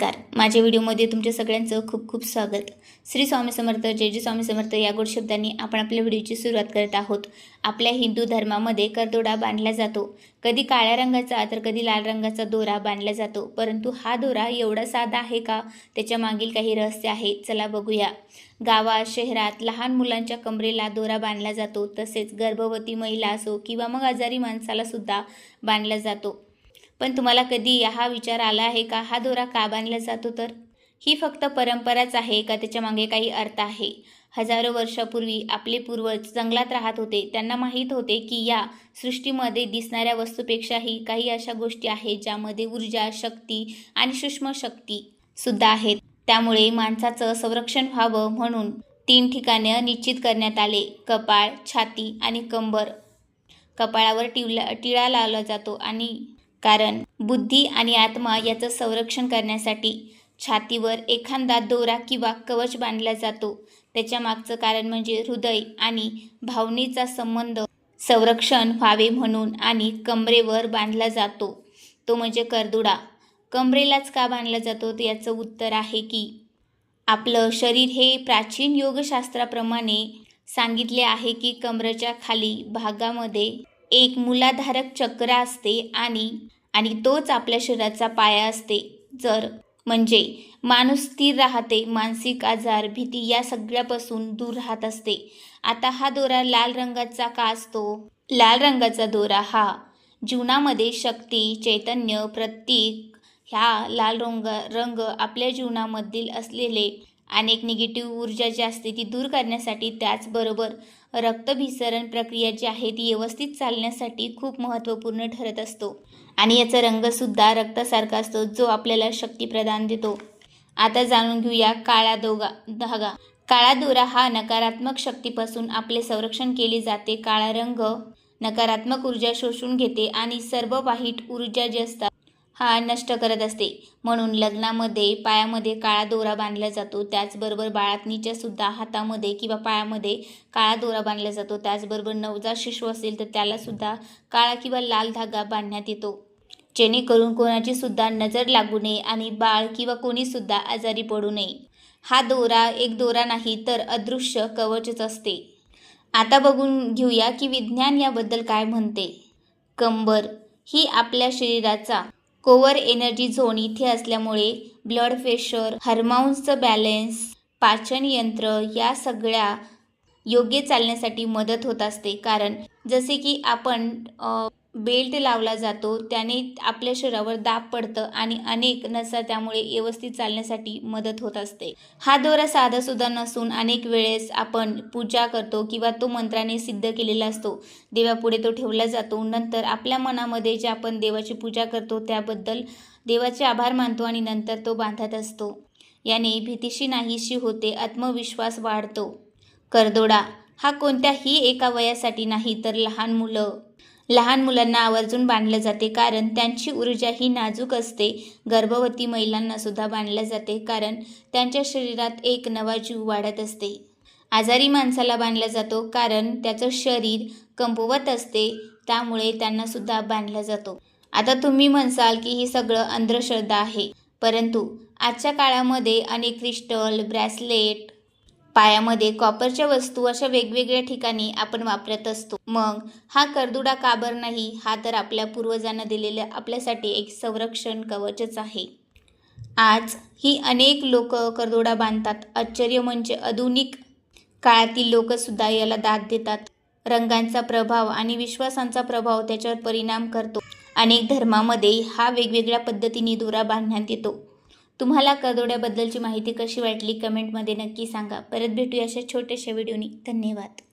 नमस्कार. माझ्या व्हिडिओमध्ये तुमच्या सगळ्यांचं खूप खूप स्वागत. श्री स्वामी समर्थ जय जय स्वामी समर्थ या गोड शब्दांनी आपण आपल्या व्हिडिओची सुरुवात करत आहोत. आपल्या हिंदू धर्मामध्ये करदोडा बांधला जातो. कधी काळ्या रंगाचा तर कधी लाल रंगाचा दोरा बांधला जातो. परंतु हा दोरा एवढा साधा आहे का? त्याच्या मागील काही रहस्य आहे. चला बघूया. गावात शहरात लहान मुलांच्या कमरेला दोरा बांधला जातो. तसेच गर्भवती महिला असो किंवा मग आजारी माणसाला सुद्धा बांधला जातो. पण तुम्हाला कधी हा विचार आला आहे का? हा दोरा का बांधला जातो तर? ही फक्त परंपराच आहे का? त्याच्यामागे काही अर्थ आहे? हजारो वर्षापूर्वी आपले पूर्वज जंगलात राहत होते. त्यांना माहीत होते की या सृष्टीमध्ये दिसणाऱ्या वस्तूपेक्षाही काही अशा गोष्टी आहेत ज्यामध्ये ऊर्जा शक्ती आणि सूक्ष्म शक्ती सुद्धा आहेत. त्यामुळे माणसाचं संरक्षण व्हावं म्हणून तीन ठिकाणे निश्चित करण्यात आले. कपाळ छाती आणि कंबर. कपाळावर टिवला टिळा लावला जातो आणि कारण बुद्धी आणि आत्मा याचं संरक्षण करण्यासाठी छातीवर एखादा दोरा किंवा कवच बांधला जातो. त्याच्या मागचं कारण म्हणजे हृदय आणि भावनेचा संबंध संरक्षण व्हावे म्हणून आणि कमरेवर बांधला जातो. तो म्हणजे करदुडा. कमरेलाच का बांधला जातो? तर याचं उत्तर आहे की आपलं शरीर हे प्राचीन योगशास्त्राप्रमाणे सांगितले आहे की कमरेच्या खाली भागामध्ये एक मूलाधारक चक्र असते आणि आणि तोच आपल्या शरीराचा पाया असते. जर म्हणजे माणूस स्थिर राहते मानसिक आजार भीती या सगळ्यापासून दूर राहत असते. आता हा दोरा लाल रंगाचा का असतो? लाल रंगाचा दोरा हा जीवनामध्ये शक्ती चैतन्य प्रतीक ह्या लाल रंग रंग आपल्या जीवनामधील असलेले अनेक निगेटिव्ह ऊर्जा जी असते ती दूर करण्यासाठी त्याचबरोबर रक्तभिसरण प्रक्रिया जी आहे ती व्यवस्थित चालण्यासाठी खूप महत्त्वपूर्ण ठरत असतो. आणि याचा रंगसुद्धा रक्तासारखा असतो जो आपल्याला शक्ती प्रदान देतो. आता जाणून घेऊया काळा दोगा धागा. काळा दोरा हा नकारात्मक शक्तीपासून आपले संरक्षण केले जाते. काळा रंग नकारात्मक ऊर्जा शोषून घेते आणि सर्व वाईट ऊर्जा जी असतात हा नष्ट करत असते. म्हणून लग्नामध्ये पायामध्ये काळा दोरा बांधला जातो. त्याचबरोबर बाळातनीच्या सुद्धा हातामध्ये किंवा पायामध्ये काळा दोरा बांधला जातो. त्याचबरोबर नवजात शिशु असेल तर त्याला सुद्धा काळा किंवा लाल धागा बांधण्यात येतो. जेणेकरून कोणाची सुद्धा नजर लागू नये आणि बाळ किंवा कोणीसुद्धा आजारी पडू नये. हा दोरा एक दोरा नाही तर अदृश्य कवचच असते. आता बघून घेऊया की विज्ञान याबद्दल काय म्हणते. कंबर ही आपल्या शरीराचा कोवर एनर्जी झोन इथे असल्यामुळे ब्लड प्रेशर हार्मोन्सचं बॅलेन्स पाचन यंत्र या सगळ्या योग्य चालण्यासाठी मदत होत असते. कारण जसे की आपण बेल्ट लावला जातो. त्याने आपल्या शरीरावर दाब पडतं आणि अनेक नसा त्यामुळे व्यवस्थित चालण्यासाठी मदत होत असते. हा दोरा साधा सुद्धा नसून अनेक वेळेस आपण पूजा करतो किंवा तो मंत्राने सिद्ध केलेला असतो. देवापुढे तो ठेवला जातो. नंतर आपल्या मनामध्ये जे आपण देवाची पूजा करतो त्याबद्दल देवाचे आभार मानतो आणि नंतर तो बांधत असतो. याने भीतीशी नाहीशी होते आत्मविश्वास वाढतो. करदोडा हा कोणत्याही एका वयासाठी नाही तर लहान मुलं लहान मुलांना आवर्जून बांधलं जाते कारण त्यांची ऊर्जा ही नाजूक असते. गर्भवती महिलांना सुद्धा बांधलं जाते कारण त्यांच्या शरीरात एक नवा जीव वाढत असते. आजारी माणसाला बांधला जातो कारण त्याचं शरीर कमकुवत असते त्यामुळे त्यांना सुद्धा बांधला जातो. आता तुम्ही म्हणसाल की ही सगळं अंधश्रद्धा आहे परंतु आजच्या काळामध्ये अनेक क्रिस्टल ब्रॅसलेट पायामध्ये कॉपरच्या वस्तू अशा वेगवेगळ्या ठिकाणी आपण वापरत असतो. मग हा करदुडा काबर नाही? हा तर आपल्या पूर्वजांना दिलेल्या आपल्यासाठी एक संरक्षण कवचच आहे. आज ही अनेक लोक करदोडा बांधतात. आश्चर्य म्हणजे आधुनिक काळातील लोकसुद्धा याला दाद देतात. रंगांचा प्रभाव आणि विश्वासांचा प्रभाव त्याच्यावर परिणाम करतो. अनेक धर्मामध्ये हा वेगवेगळ्या पद्धतीने दोरा बांधण्यात येतो. तुम्हाला करदोड्याबद्दलची माहिती कशी वाटली? कमेंटमध्ये नक्की सांगा. परत भेटूया अशा छोट्याशा व्हिडिओनी. धन्यवाद.